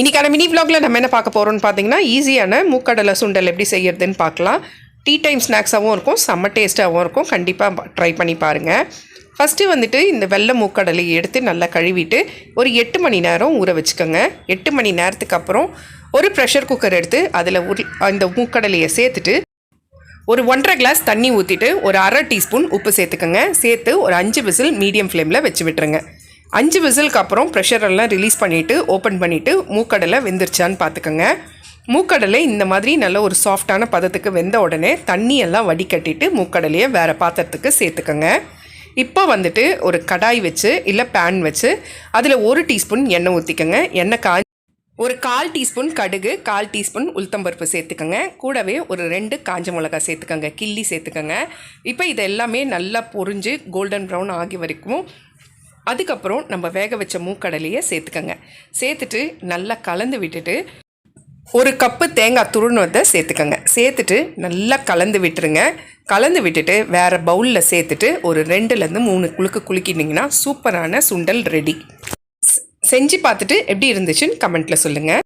இன்றைக்கான மினி vlogல நம்ம என்ன பார்க்க போகிறோம்னு பார்த்தீங்கன்னா ஈஸியான மூக்கடலை சுண்டல் எப்படி செய்யறதுன்னு பார்க்கலாம். டீ டைம் ஸ்நாக்ஸாகவும் இருக்கும் செம்ம டேஸ்ட்டாகவும் இருக்கும். கண்டிப்பாக ட்ரை பண்ணி பாருங்கள் ஃபஸ்ட்டு வந்துட்டு இந்த வெள்ளை மூக்கடலையை எடுத்து நல்லா கழுவிட்டு ஒரு எட்டு மணி நேரம் ஊற வச்சுக்கோங்க. எட்டு மணி நேரத்துக்கு அப்புறம் ஒரு ப்ரெஷர் குக்கர் எடுத்து அதில் இந்த மூக்கடலையை சேர்த்துட்டு ஒரு ஒன்றரை கிளாஸ் தண்ணி ஊற்றிட்டு ஒரு அரை டீஸ்பூன் உப்பு சேர்த்துக்கோங்க. சேர்த்து ஒரு அஞ்சு விசில் மீடியம் ஃப்ளேமில் வச்சு விட்டுருங்க. அஞ்சு விசிலுக்கு அப்புறம் ப்ரெஷர் எல்லாம் ரிலீஸ் பண்ணிவிட்டு ஓப்பன் பண்ணிவிட்டு மூக்கடலை வெந்துருச்சான்னு பார்த்துக்கோங்க. மூக்கடலை இந்த மாதிரி நல்ல ஒரு சாஃப்டான பதத்துக்கு வெந்த உடனே தண்ணியெல்லாம் வடிகட்டிட்டு மூக்கடலையை வேறு பாத்திரத்துக்கு சேர்த்துக்கோங்க. இப்போ வந்துட்டு ஒரு கடாய் வச்சு இல்லை பேன் வச்சு அதில் ஒரு டீஸ்பூன் எண்ணெய் ஊற்றிக்கோங்க எண்ணெய் கா ஒரு கால் டீஸ்பூன் கடுகு கால் டீஸ்பூன் உளுத்தம்பருப்பு சேர்த்துக்கோங்க. கூடவே ஒரு ரெண்டு காஞ்ச மிளகா சேர்த்துக்கோங்க. கிள்ளி சேர்த்துக்கோங்க. இப்போ இது எல்லாமே நல்லா பொறிஞ்சு கோல்டன் ப்ரௌன் ஆகி வரைக்கும் அதுக்கப்புறம் நம்ம வேக வச்ச மூக்கடலையை சேர்த்துக்கங்க. சேர்த்துட்டு நல்லா கலந்து விட்டுட்டு ஒரு கப்பு தேங்காய் துருணுவதை சேர்த்துக்கோங்க. சேர்த்துட்டு நல்லா கலந்து விட்டுருங்க. கலந்து விட்டுட்டு வேறு பவுலில் சேர்த்துட்டு ஒரு ரெண்டுலேருந்து மூணு குலுக்கு குலுக்கிட்டிங்கன்னா சூப்பரான சுண்டல் ரெடி. செஞ்சு பார்த்துட்டு எப்படி இருந்துச்சுன்னு கமெண்ட்டில் சொல்லுங்கள்